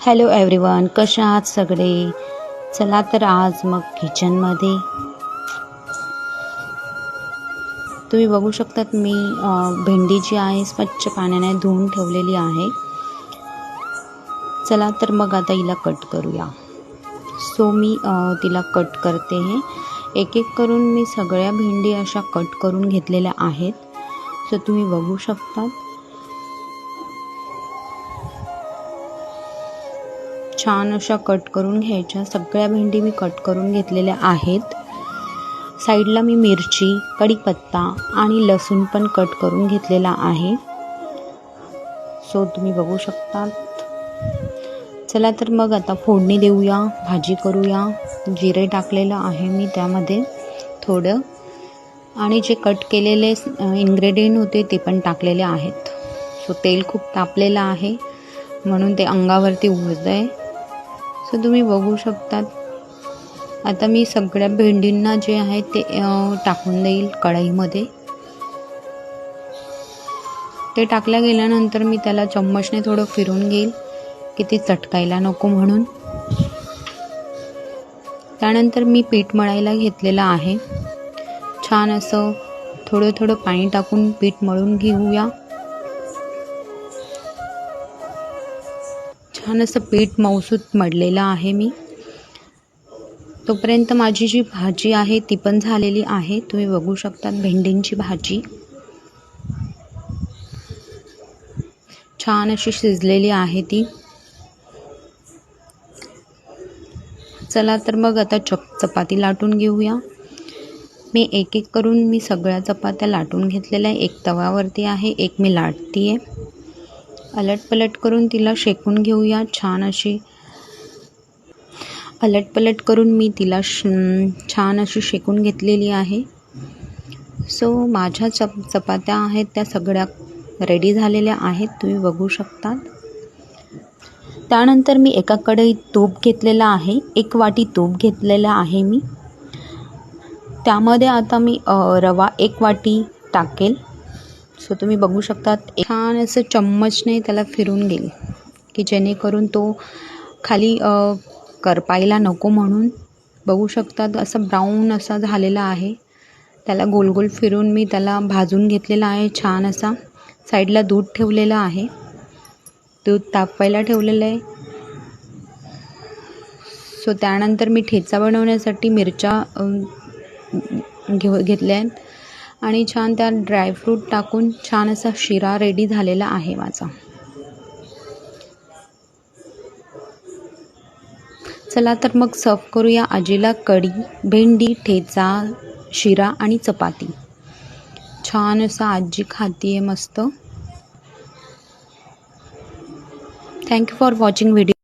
Hello everyone कशा आहात सगळे? चला तर आज मग किचनमध्ये. तुम्ही बघू शकतात मी भेंडी जी आहे स्वच्छ पाण्याने धुवून ठेवलेली आहे. चला तर मग आता हिला कट करूया. सो मी तिला कट करते आहे एक एक करून मी सगळ्या भेंडी अशा कट करून घेतलेल्या आहेत. सो तुम्ही बघू शकतात. छान अशा कट करून घ्यायच्या. सगळ्या भेंडी मी कट करून घेतलेल्या आहेत. साईडला मी मिरची कढीपत्ता आणि लसूण पण कट करून घेतलेला आहे. सो तुम्ही बघू शकता चला तर मग आता फोडणी देऊया भाजी करूया. जिरे टाकलेलं आहे मी त्यामध्ये थोडं. आणि जे कट केलेले इन्ग्रेडियंट होते ते पण टाकलेले आहेत. सो तेल खूप तापलेलं आहे. म्हणून ते अंगावरती उडतं आहे सो तुम्ही बघू शकतात. आता मी सगळ्या भेंडींना जे आहे ते टाकून देईल कढईमध्ये. ते टाकल्या गेल्यानंतर मी त्याला चम्मचने थोडं फिरून घेईल की ते चटकायला नको म्हणून. त्यानंतर मी पीठ मळायला घेतलेलं आहे. छान असं थोडं थोडं पाणी टाकून पीठ मळून घेऊया. छान असं पीठ मौसूत मडलेलं आहे मी. तोपर्यंत माझी जी भाजी आहे ती पण झालेली आहे. तुम्ही बघू शकतात भेंडींची भाजी. छान अशी शिजलेली आहे ती. चला तर मग आता चप चपाती लाटून घेऊया. मी एक एक करून मी सगळ्या चपात्या लाटून घेतलेल्या आहे एक तव्यावरती आहे एक मी लाटती आहे अलटपलट करून तिला शेकून घेऊया छान अशी. अलटपलट करून मी तिला श छान अशी शेकून घेतलेली आहे. सो माझ्या चप चपात्या आहेत त्या सगळ्या रेडी झालेल्या आहेत तुम्ही बघू शकता त्यानंतर मी एका कढईत तूप घेतलेलं आहे एक वाटी तूप घेतलेलं आहे मी. त्यामध्ये आता मी रवा एक वाटी टाकेल. सो तुम्ही बघू शकतात छान असं चम्मचने त्याला फिरून घेईल की जेणेकरून तो खाली करपायला नको म्हणून बघू शकतात असं ब्राऊन असा झालेला आहे. त्याला गोल गोल फिरून मी त्याला भाजून घेतलेला आहे छान असा. साईडला दूध ठेवलेलं आहे. दूध तापवायला ठेवलेलं आहे. सो त्यानंतर मी ठेचा बनवण्यासाठी मिरच्या घेऊ घेतल्या आहेत. आणि छान त्यात ड्रायफ्रूट टाकून छान असा शिरा रेडी झालेला आहे माझा. चला तर मग सर्व करूया आजीला कढी भेंडी ठेचा शिरा आणि चपाती. छान असं आजी खाती आहे मस्त थँक्यू फॉर वॉचिंग व्हिडिओ